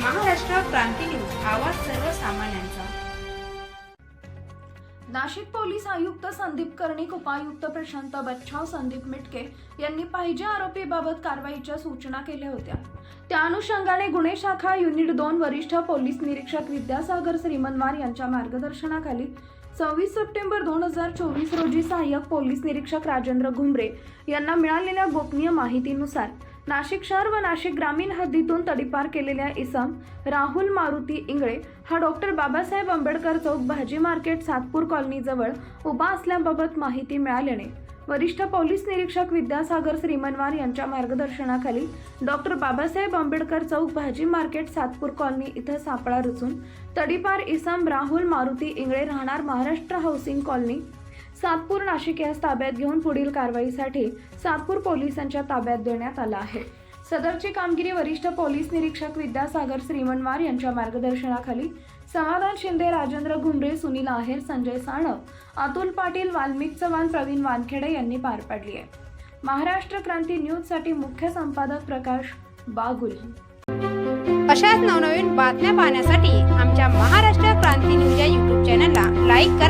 Maharashtra Kranti news आवाज सर्वसामान्यांचा. Nashik police आयुक्त संदीप कर्णिक उपायुक्त प्रशांत बच्छाव संदीप मिटके यांनी पाहिजे आरोपीबाबत कारवाईच्या सूचना केल्या होत्या. त्या अनुषंगाने गुन्हे शाखा युनिट दोन वरिष्ठ पोलीस निरीक्षक विद्यासागर श्रीमनवार यांच्या मार्गदर्शनाखाली सव्वीस सप्टेंबर दोन हजार चोवीस रोजी सहाय्यक पोलीस निरीक्षक राजेंद्र घुमरे यांना मिळालेल्या गोपनीय माहितीनुसार नाशिक शहर व नाशिक ग्रामीण हद्दीतून तडीपार केलेल्या इसम राहुल मारुती इंगळे हा डॉक्टर बाबासाहेब आंबेडकर चौक भाजी मार्केट सातपूर कॉलनीजवळ उभा असल्याबाबत माहिती मिळाल्याने वरिष्ठ पोलीस निरीक्षक विद्यासागर श्रीमनवार यांच्या मार्गदर्शनाखाली डॉक्टर बाबासाहेब आंबेडकर चौक भाजी मार्केट सातपूर कॉलनी इथं सापळा रचून तडीपार इसम राहुल मारुती इंगळे राहणार महाराष्ट्र हाऊसिंग कॉलनी सातपूर नाशिक यास ताब्यात घेऊन पुढील कारवाईसाठी सातपूर पोलिसांच्या ताब्यात देण्यात आला आहे. सदरची कामगिरी वरिष्ठ पोलीस निरीक्षक विद्यासागर श्रीमनवार यांच्या मार्गदर्शनाखाली समाधान शिंदे राजेंद्र घुमरे सुनील आहेर संजय साणव अतुल पाटील वाल्मिक चव्हाण प्रवीण वानखेडे यांनी पार पाडली आहे. महाराष्ट्र क्रांती न्यूजसाठी मुख्य संपादक प्रकाश बागुल. अशाच नवनवीन बातम्या पाहण्यासाठी आमच्या महाराष्ट्र क्रांती न्यूज या यूट्यूब चॅनलला लाईक करा.